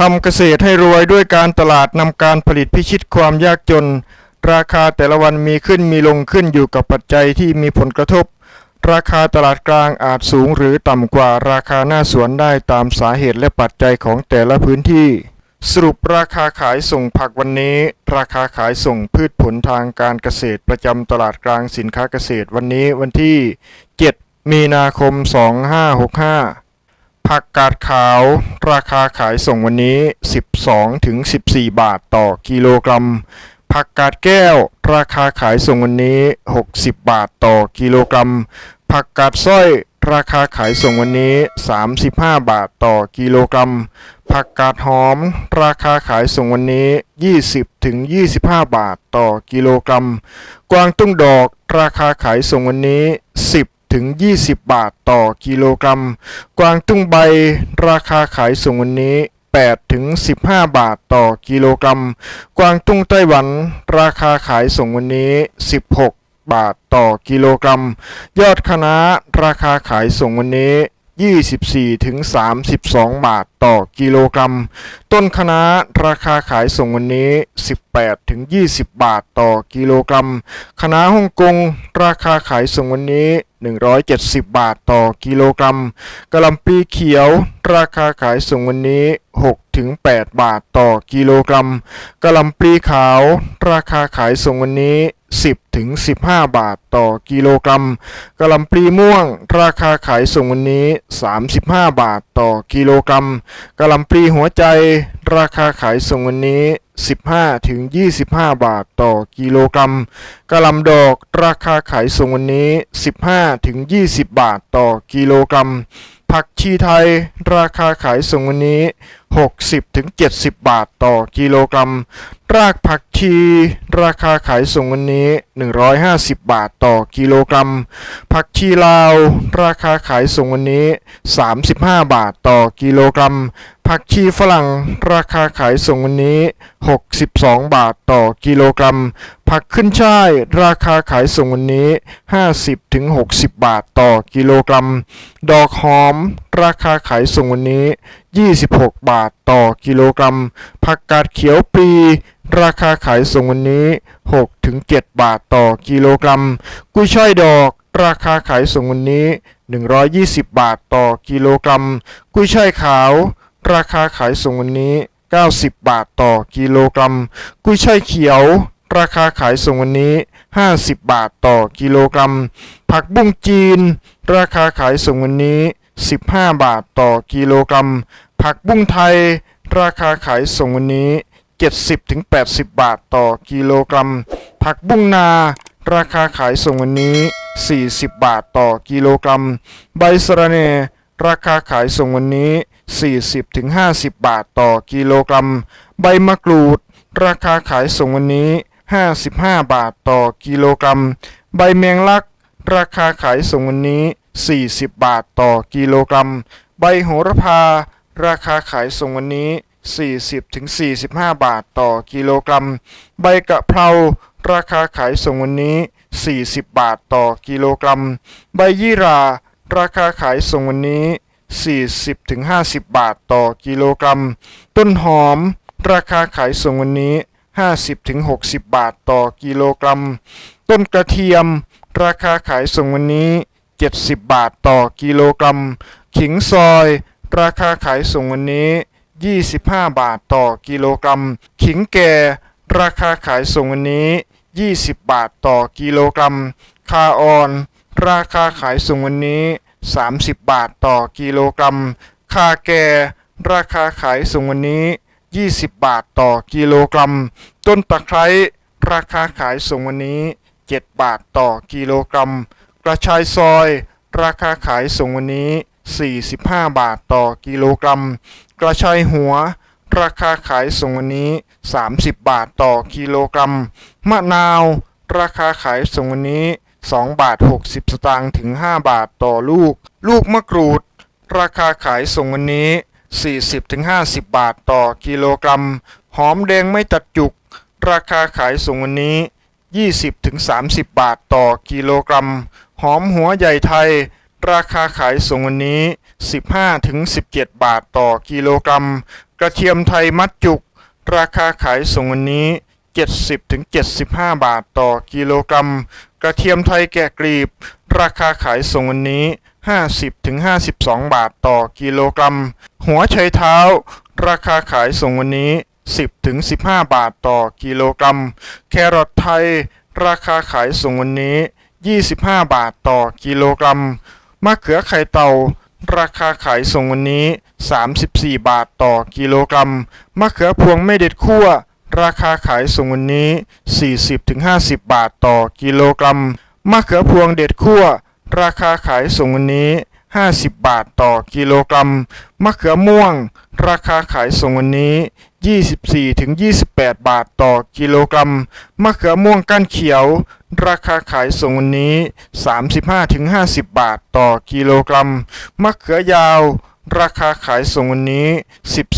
ทำเกษตรให้รวยด้วยการตลาดนำการผลิตพิชิตความยากจน ราคาแต่ละวันมีขึ้นมีลงขึ้นอยู่กับปัจจัยที่มีผลกระทบ ราคาตลาดกลางอาจสูงหรือต่ำกว่าราคาหน้าสวนได้ตามสาเหตุและปัจจัยของแต่ละพื้นที่ สรุปราคาขายส่งผักวันนี้ ราคาขายส่งพืชผลทางการเกษตรประจำตลาดกลางสินค้าเกษตรวันนี้วันที่ 7 มีนาคม 2565 ผักกาดขาว ราคาขายส่งวันนี้ 12ถึง14 บาทต่อกิโลกรัม ผักกาดแก้ว ราคาขายส่งวันนี้ 60 บาทต่อกิโลกรัม ผักกาดสร้อย ราคาขายส่งวันนี้ 35 บาทต่อกิโลกรัม ผักกาดหอม ราคาขายส่งวันนี้ 20ถึง25 บาทต่อกิโลกรัม กวางตุ้งดอก ราคาขายส่งวันนี้ 10 ถึง 20 บาทต่อกิโลกรัม กวางตุ้งใบราคาขายส่งวันนี้ 8 ถึง 15 บาทต่อกิโลกรัม กวางตุ้งไต้หวัน ราคาขายส่งวันนี้ 16 บาทต่อกิโลกรัม ยอดคณะราคาขายส่งวันนี้ 24ถึง32 บาทต่อกิโลกรัม ต้นคะน้าราคาขายส่งวันนี้ 18ถึง20 บาทต่อกิโลกรัม คะน้าฮ่องกงราคาขายส่งวันนี้ 170 บาทต่อกิโลกรัมกะหล่ำปลีเขียว ราคาขายส่งวันนี้ 6 ถึง 8 บาทต่อกิโลกรัมกะหล่ำปลีขาว ราคาขายส่งวันนี้ 10ถึง15 บาทต่อกิโลกรัมกะหล่ำปลีม่วง ราคาขายส่งวันนี้ 35 บาทต่อกิโลกรัมกะหล่ำปลีหัวใจ ราคาขายส่งวันนี้ 15ถึง25 บาทต่อกิโลกรัมกะหล่ำดอก ราคาขายส่งวันนี้ 15ถึง20 บาทต่อกิโลกรัมผักชีไทย ราคาขายส่งวันนี้ 60ถึง70บาทต่อกิโลกรัม รากผักชี ราคาขายส่งวันนี้ 150 บาทต่อกิโลกรัม ผักชีลาว ราคาขายส่งวันนี้ 35 บาทต่อกิโลกรัม ผักชีฝรั่ง ราคาขายส่งวันนี้ 62 บาทต่อกิโลกรัม ผักขึ้นช่าย ราคาขายส่งวันนี้ 50ถึง60 บาทต่อกิโลกรัม ดอกหอม ราคาขายส่งวันนี้ 26 บาทต่อกิโลกรัม ผักกาดเขียวปลีราคาขายส่งวันนี้6ถึง7บาทต่อกิโลกรัม กุ้ยช่ายดอกราคาขายส่งวันนี้ 120 บาทต่อกิโลกรัม กุ้ยช่ายขาว ราคาขายส่งวันนี้ 90 บาทต่อกิโลกรัม กุ้ยช่ายเขียว ราคาขายส่งวันนี้ 50 บาทต่อกิโลกรัม ผักบุ้งจีน ราคาขายส่งวันนี้ 15 บาทต่อกิโลกรัม ผักบุ้งไทย ราคาขายส่งวันนี้ 70-80 บาทต่อกิโลกรัม ผักบุ้งนา ราคาขายส่งวันนี้ 40 บาทต่อกิโลกรัม ใบสะระแหน่ราคาขายส่งวันนี้ 40-50 บาทต่อกิโลกรัม ใบมะกรูด ราคาขายส่งวันนี้ 55 บาทต่อกิโลกรัม ใบแมงลัก ราคาขายส่งวันนี้ 40 บาทต่อกิโลกรัม ใบโหระพา ราคาขายส่งวันนี้ 40-45 บาทต่อกิโลกรัม ใบกะเพราราคาขายส่งวันนี้ 40 บาทต่อกิโลกรัม ใบยี่รา ราคาขายส่งวันนี้ 40-50 บาทต่อกิโลกรัม ต้นหอม ราคาขายส่งวันนี้ 50-60 บาทต่อกิโลกรัม ต้นกระเทียม ราคาขายส่งวันนี้ 70 บาทต่อกิโลกรัม ขิงซอย ราคาขายส่งวันนี้ 25 บาทต่อกิโลกรัม ขิงแก่ ราคาขายส่งวันนี้ 20 บาทต่อกิโลกรัม คาออน ราคาขายส่งวันนี้ 30 บาทต่อกิโลกรัม คาแก่ ราคาขายส่งวันนี้ 20 บาทต่อกิโลกรัม ต้นตะไคร้ ราคาขายส่งวันนี้ 7 บาทต่อกิโลกรัม กระชายซอย ราคาขายส่งวันนี้ 45 บาทต่อกิโลกรัม กระชายหัว ราคาขายส่งวันนี้ 30 บาทต่อกิโลกรัม มะนาว ราคาขายส่งวันนี้ 2 บาท 60 สตางค์ถึง 5 บาทต่อลูก ลูกมะกรูด ราคาขายส่งวันนี้ 40-50 บาทต่อกิโลกรัม หอมแดงไม่ตัดจุก ราคาขายส่งวันนี้ 20-30 บาทต่อกิโลกรัม หอมหัวใหญ่ไทย ราคาขายส่งวันนี้ 15ถึง17 บาทต่อกิโลกรัม กระเทียมไทยมัดจุก ราคาขายส่งวันนี้ 70ถึง75 บาทต่อกิโลกรัม กระเทียมไทยแกะกลีบ ราคาขายส่งวันนี้ 50ถึง52 บาทต่อกิโลกรัม หัวไชเท้า ราคาขายส่งวันนี้ 10ถึง15 บาทต่อกิโลกรัม แครอทไทย ราคาขายส่งวันนี้ 25 บาทต่อกิโลกรัม มะเขือไข่เต่า ราคาขายส่งวันนี้ 34 บาทต่อกิโลกรัม มะเขือพวงไม่เด็ดคั่วราคาขายส่งวันนี้ 40-50 บาทต่อกิโลกรัม มะเขือพวงเด็ดคั่วราคาขายส่งวันนี้ 50 บาทต่อกิโลกรัม มะเขือม่วง ราคาขายส่งวันนี้ 24-28 บาทต่อกิโลกรัม มะเขือม่วงก้านเขียว ราคาขายส่งวันนี้ 35-50 บาทต่อกิโลกรัม มะเขือยาว ราคาขายส่งวันนี้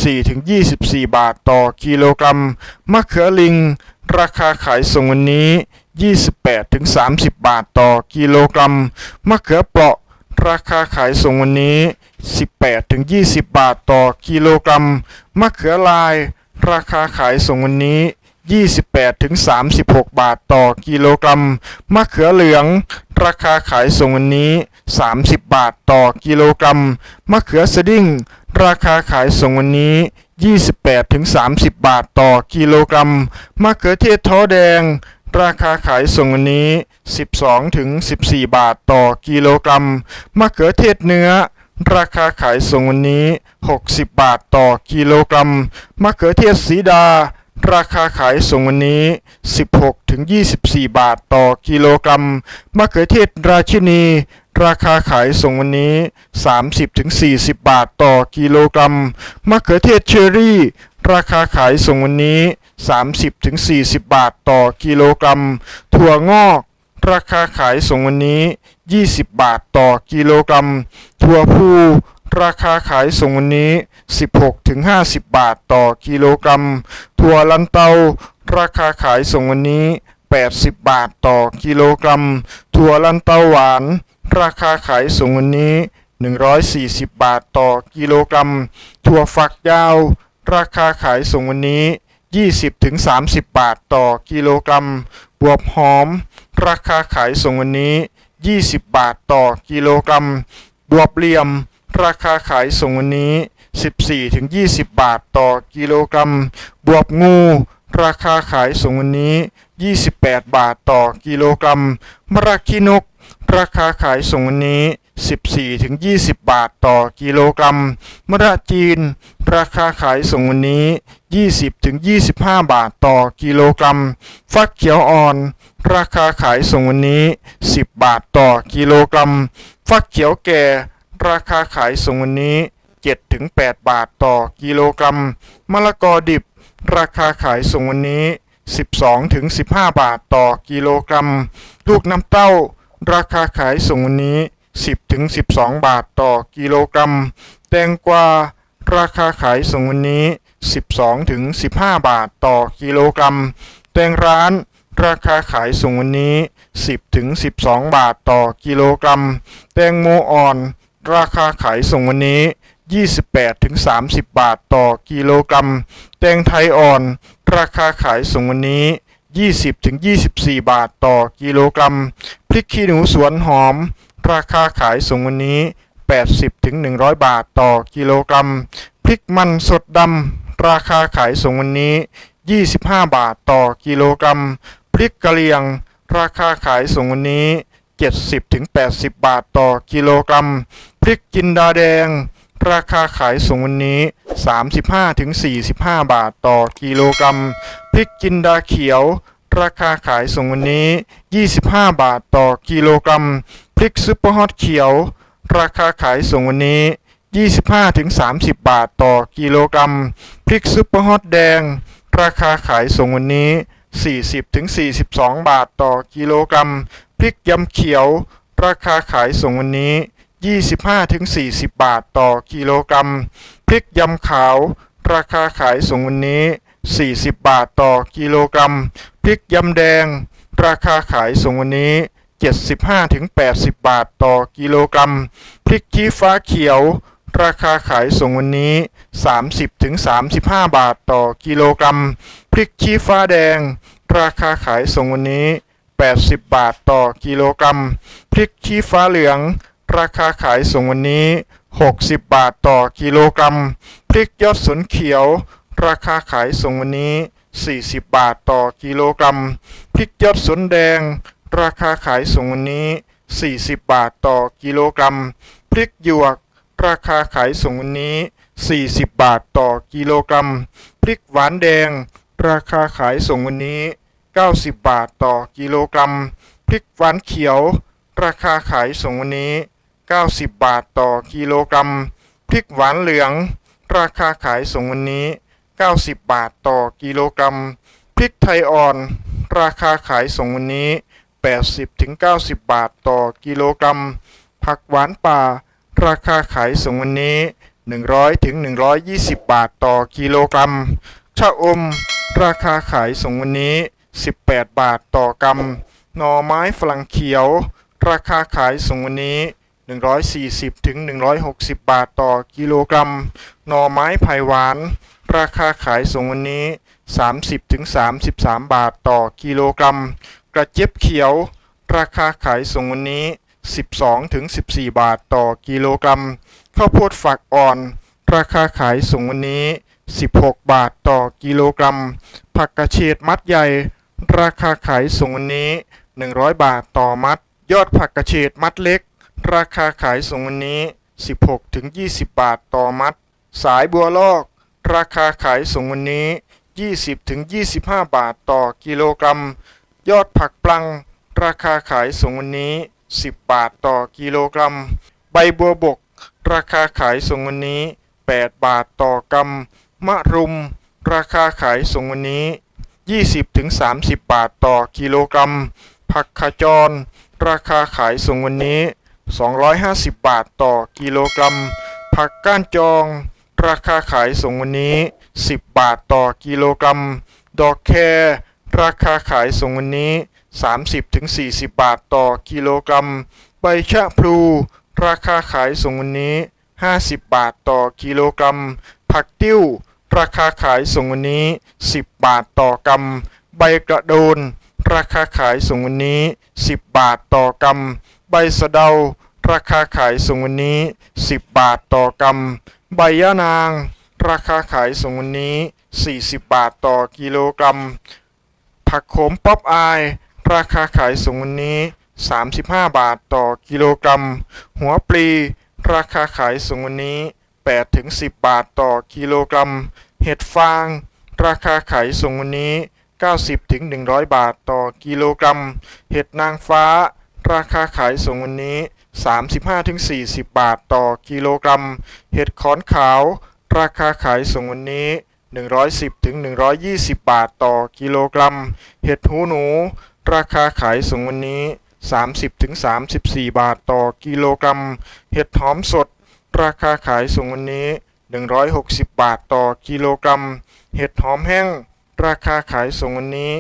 14-24 บาทต่อกิโลกรัม มะเขือลิง ราคาขายส่งวันนี้ 28-30 บาทต่อกิโลกรัม มะเขือเปราะ ราคาขายส่งวันนี้ 18-20 บาทต่อกิโลกรัม มะเขือลาย ราคาขายส่งวันนี้ 28-36 บาทต่อกิโลกรัม มะเขือเหลือง ราคาขายส่งวันนี้ 30 บาทต่อกิโลกรัม มะเขือสดิ้ง ราคาขายส่งวันนี้ 28-30 บาทต่อกิโลกรัม มะเขือเทศท้อแดง ราคาขายส่งวันนี้ 12-14 บาทต่อกิโลกรัม มะเขือเทศเนื้อราคาขายส่งวันนี้ 60 บาทต่อกิโลกรัม มะเขือเทศสีดา ราคาขายส่งวันนี้ 16-24 บาทต่อกิโลกรัม มะเขือเทศราชินี ราคาขายส่งวันนี้ 30-40 บาทต่อกิโลกรัม มะเขือเทศเชอรี่ ราคาขายส่งวันนี้ 30-40 บาทต่อกิโลกรัม ถั่วงอก ราคาขายส่งวันนี้ 20 บาทต่อกิโลกรัม ถั่วพูราคาขายส่งวันนี้ 16-50 บาทต่อกิโลกรัม ถั่วลันเตา ราคาขายส่งวันนี้ 80 บาทต่อกิโลกรัม ถั่วลันเตาหวาน ราคาขายส่งวันนี้ 140 บาทต่อกิโลกรัม ถั่วฝักยาว ราคาขายส่งวันนี้ 20-30 บาทต่อกิโลกรัม บวบหอม ราคาขายส่งวันนี้ 20 บาทต่อกิโลกรัม บวบเหลี่ยม ราคาขายส่งวันนี้ 14-20 บาทต่อกิโลกรัม บวบงู ราคาขายส่งวันนี้ 28 บาทต่อกิโลกรัมมะระขี้นก ราคาขายส่งวันนี้ 14-20 บาทต่อกิโลกรัมมะระจีน ราคาขายส่งวันนี้ 20-25 บาทต่อกิโลกรัม ฟักเขียวอ่อน ราคาขายส่งวันนี้ 10 บาทต่อกิโลกรัม ฟักเขียวแก่ ราคาขายส่งวันนี้ 7-8 บาทต่อกิโลกรัม มะละกอดิบ ราคาขายส่งวันนี้ 12-15 บาทต่อกิโลกรัม ลูกน้ำเต้า ราคาขายส่งวันนี้ 10-12 บาทต่อกิโลกรัม แตงกวา ราคาขายส่งวันนี้ 12-15 บาทต่อกิโลกรัม แตงร้านราคาขายส่งวันนี้ 10-12 บาทต่อกิโลกรัม แตงโมอ่อน ราคาขายส่งวันนี้ 28-30 บาทต่อกิโลกรัม แตงไทยอ่อน ราคาขายส่งวันนี้ 20-24 บาทต่อกิโลกรัม พริกขี้หนูสวนหอม ราคาขายส่งวันนี้ 80-100 บาทต่อกิโลกรัม พริกมันสดดำราคาขายส่งวันนี้ 25 บาทต่อกิโลกรัม พริกกะเหรี่ยง ราคาขายส่งวันนี้ 70-80 บาทต่อกิโลกรัม พริกจินดาแดง ราคาขายส่งวันนี้ 35-45 บาทต่อกิโลกรัม พริกจินดาเขียว ราคาขายส่งวันนี้ 25 บาทต่อกิโลกรัม พริกซุปเปอร์ฮอตเขียว ราคาขายส่งวันนี้ 25-30 บาทต่อกิโลกรัม พริกซุปเปอร์ฮอตแดง ราคาขายส่งวันนี้ 40-42 บาทต่อกิโลกรัม พริกยำเขียว ราคาขายส่งวันนี้ 25-40 บาทต่อกิโลกรัม พริกยำขาว ราคาขายส่งวันนี้ 40 บาทต่อกิโลกรัม พริกยำแดง ราคาขายส่งวันนี้ 75-80 บาทต่อกิโลกรัม พริกชี้ฟ้าเขียว ราคาขายส่งวันนี้ 30-35 บาทต่อกิโลกรัม พริกชี้ฟ้าแดง ราคาขายส่งวันนี้ 80 บาทต่อกิโลกรัม พริกชี้ฟ้าเหลือง ราคาขายส่งวันนี้ 60 บาทต่อกิโลกรัม พริกยอดสนเขียว ราคาขายส่งวันนี้ 40 บาทต่อกิโลกรัม พริกยอดสนแดง ราคาขายส่งวันนี้ 40 บาทต่อกิโลกรัม พริกหยวก ราคาขายส่งวันนี้ 40 บาทต่อกิโลกรัม พริกหวานแดง ราคาขายส่งวันนี้ 90 บาทต่อกิโลกรัม พริกหวานเขียว ราคาขายส่งวันนี้ 90 บาทต่อกิโลกรัม พริกหวานเหลือง ราคาขายส่งวันนี้ 90 บาทต่อกิโลกรัม พริกไทยอ่อน ราคาขายส่งวันนี้ 80-90 บาทต่อกิโลกรัม ผักหวานป่า ราคาขายส่งวันนี้ 100-120 บาทต่อกิโลกรัม ชะอม ราคาขายส่งวันนี้ 18 บาทต่อกรัม หน่อไม้ฝรั่งเขียว ราคาขายส่งวันนี้ 140 ถึง 160 บาทต่อกิโลกรัมหน่อไม้ไผ่หวาน ราคาขายส่งวันนี้ 30 ถึง 33 บาทต่อกิโลกรัม กระเจี๊ยบเขียว ราคาขายส่งวันนี้ 12 ถึง 14 บาทต่อกิโลกรัม ข้าวโพดฝักอ่อน ราคาขายส่งวันนี้ 16 บาทต่อกิโลกรัม ผักกระเฉดมัดใหญ่ ราคาขายส่งวันนี้ 100 บาทต่อมัด ยอดผักกระเฉดมัดเล็ก ราคาขายส่งวันนี้ 16ถึง20 บาทต่อมัด สายบัวลอก ราคาขายส่งวันนี้ 20ถึง25 บาทต่อกิโลกรัม ยอดผักปลัง ราคาขายส่งวันนี้ 10 บาทต่อกิโลกรัม ใบบัวบก ราคาขายส่งวันนี้ 8 บาทต่อกรัม มะรุม ราคาขายส่งวันนี้ 20ถึง30 บาทต่อกิโลกรัม ผักขจร ราคาขายส่งวันนี้ 250 บาทต่อกิโลกรัม ผักก้านจอง ราคาขายส่งวันนี้ 10 บาทต่อกิโลกรัม ดอกแครราคาขายส่งวันนี้ 30-40 บาทต่อกิโลกรัม ใบชะพลู ราคาขายส่งวันนี้ 50 บาทต่อกิโลกรัม ผักติ้ว ราคาขายส่งวันนี้ 10 บาทต่อกรัม ใบกระโดน ราคาขายส่งวันนี้ 10 บาทต่อกรัม ใบสะเดา ราคาขายส่งวันนี้ 10 บาทต่อกรัม ใบยะนาง ราคาขายส่งวันนี้ 40 บาทต่อกิโลกรัม ผักโขมป๊อปอาย ราคาขายส่งวันนี้ 35 บาทต่อกิโลกรัม หัวปลี ราคาขายส่งวันนี้ 8-10 บาทต่อกิโลกรัม เห็ดฟาง ราคาขายส่งวันนี้ 90-100 บาทต่อกิโลกรัม เห็ดนางฟ้า ราคาขายส่งวันนี้ 35-40 บาทต่อกิโลกรัม เห็ดขอนขาว ราคาขายส่งวันนี้ 110-120บาทต่อกิโลกรัม เห็ดหูหนู ราคาขายส่งวันนี้ 30-34บาทต่อกิโลกรัม เห็ดหอมสด ราคาขายส่งวันนี้ 160 บาทต่อกิโลกรัม เห็ดหอมแห้ง ราคาขายส่งวันนี้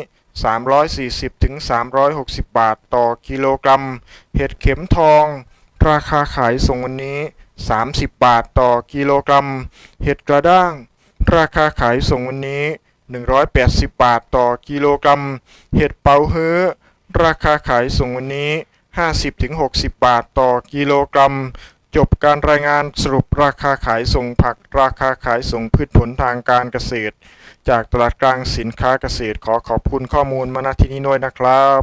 340-360 บาทต่อกิโลกรัม เห็ดเข็มทอง ราคาขายส่งวันนี้ 30 บาทต่อกิโลกรัม เห็ดกระด้าง ราคาขายส่งวันนี้ 180 บาทต่อกิโลกรัม เห็ดเปาเฮื้อราคาขายส่งวันนี้ 50-60 บาทต่อกิโลกรัม จบการรายงานสรุปราคาขายส่งผัก ราคาขายส่งพืชผลทางการเกษตร จากตลาดกลางสินค้าเกษตร ขอขอบคุณข้อมูลมาณที่นี้ด้วยนะครับ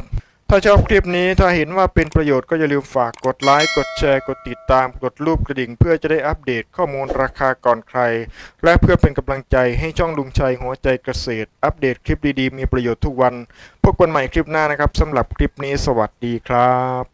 ถ้าชอบคลิปนี้ถ้าเห็นว่าเป็นประโยชน์ก็อย่าลืมฝากกดไลค์กดแชร์กดติดตามกดรูปกระดิ่ง เพื่อจะได้อัปเดตข้อมูลราคาก่อนใคร และเพื่อเป็นกำลังใจให้ช่องลุงชัยหัวใจเกษตร อัปเดตคลิปดีๆมีประโยชน์ทุกวันพบกันใหม่คลิปหน้านะครับสำหรับคลิปนี้สวัสดีครับ